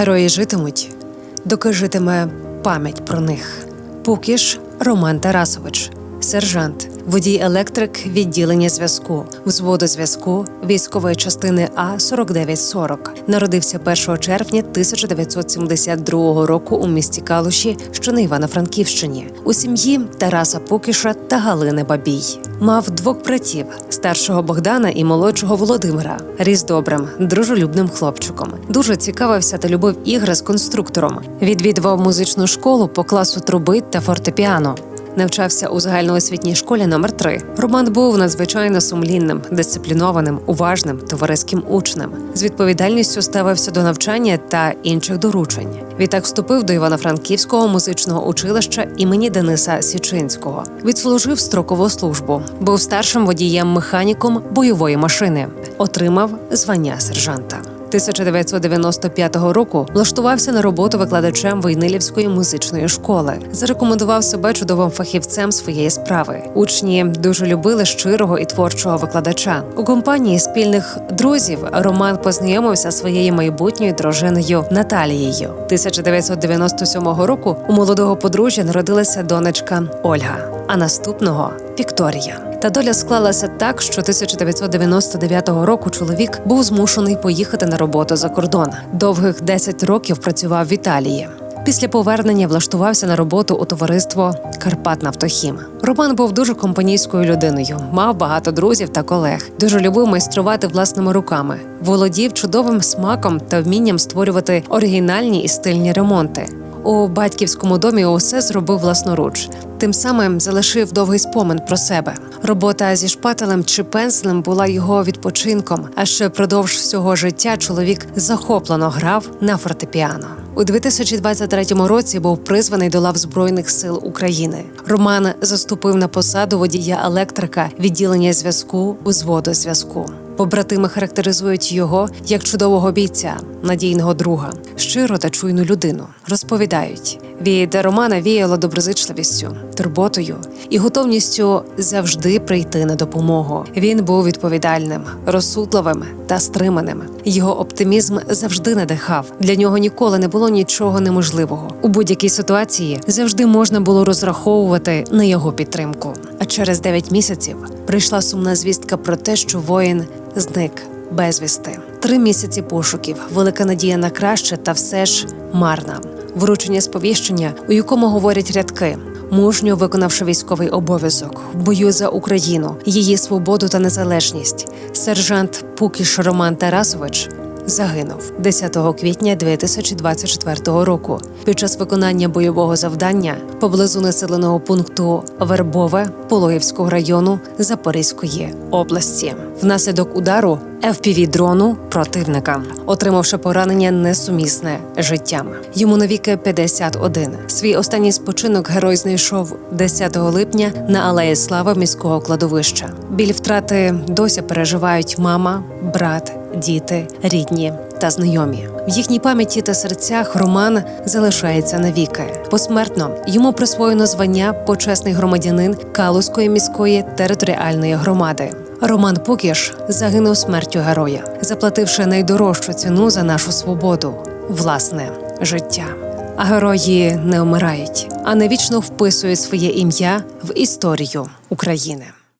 Герої житимуть, доки житиме пам'ять про них. Пукіш Роман Тарасович, сержант, водій електрик відділення зв'язку, взводу зв'язку військової частини А 4940 Народився 1 червня 1972 року у місті Калуші, що на Івано-Франківщині, у сім'ї Тараса Пукіша та Галини Бабій. Мав двох братів: старшого Богдана і молодшого Володимира. Ріс добрим, дружелюбним хлопчиком. Дуже цікавився та любив ігри з конструктором. Відвідував музичну школу по класу труби та фортепіано. Навчався у загальноосвітній школі номер 3 Роман був надзвичайно сумлінним, дисциплінованим, уважним, товариським учнем. З відповідальністю ставився до навчання та інших доручень. Відтак вступив до Івано-Франківського музичного училища імені Дениса Січинського. Відслужив строкову службу. Був старшим водієм-механіком бойової машини. Отримав звання сержанта. 1995 року влаштувався на роботу викладачем Войнилівської музичної школи. Зарекомендував себе чудовим фахівцем своєї справи. Учні дуже любили щирого і творчого викладача. У компанії спільних друзів Роман познайомився зі своєю майбутньою дружиною Наталією. 1997 року у молодого подружжя народилася донечка Ольга, а наступного Вікторія. Та доля склалася так, що 1999 року чоловік був змушений поїхати на роботу за кордон. Довгих 10 років працював в Італії. Після повернення влаштувався на роботу у товариство Карпат Нафтохім. Роман був дуже компанійською людиною, мав багато друзів та колег. Дуже любив майструвати власними руками, володів чудовим смаком та вмінням створювати оригінальні і стильні ремонти. У батьківському домі усе зробив власноруч. Тим самим залишив довгий спомин про себе. Робота зі шпателем чи пензлем була його відпочинком. А ще впродовж всього життя чоловік захоплено грав на фортепіано. У 2023 році був призваний до лав Збройних сил України. Роман заступив на посаду водія електрика відділення зв'язку узводу зв'язку. Побратими характеризують його як чудового бійця, надійного друга, щиро та чуйну людину. Розповідають, від Романа віяло доброзичливістю, турботою і готовністю завжди прийти на допомогу. Він був відповідальним, розсудливим та стриманим. Його оптимізм завжди надихав. Для нього ніколи не було нічого неможливого. У будь-якій ситуації завжди можна було розраховувати на його підтримку. А через 9 місяців прийшла сумна звістка про те, що воїн зник безвісти. Три місяці пошуків, велика надія на краще, та все ж марна. Вручення сповіщення, у якому говорять рядки. Мужньо виконавши військовий обов'язок бою за Україну, її свободу та незалежність, сержант Пукіш Роман Тарасович загинув 10 квітня 2024 року під час виконання бойового завдання поблизу населеного пункту Вербове Пологівського району Запорізької області. Внаслідок удару fpv дрону противника, отримавши поранення несумісне життям. Йому навіки 51. Свій останній спочинок герой знайшов 10 липня на алеї Слави міського кладовища. Біль втрати досі переживають мама, брат, діти, рідні та знайомі. В їхній пам'яті та серцях Роман залишається навіки. Посмертно йому присвоєно звання почесний громадянин Калузької міської територіальної громади. Роман Пукіш загинув смертю героя, заплативши найдорожчу ціну за нашу свободу власне життя. А герої не вмирають, а навічно вписують своє ім'я в історію України.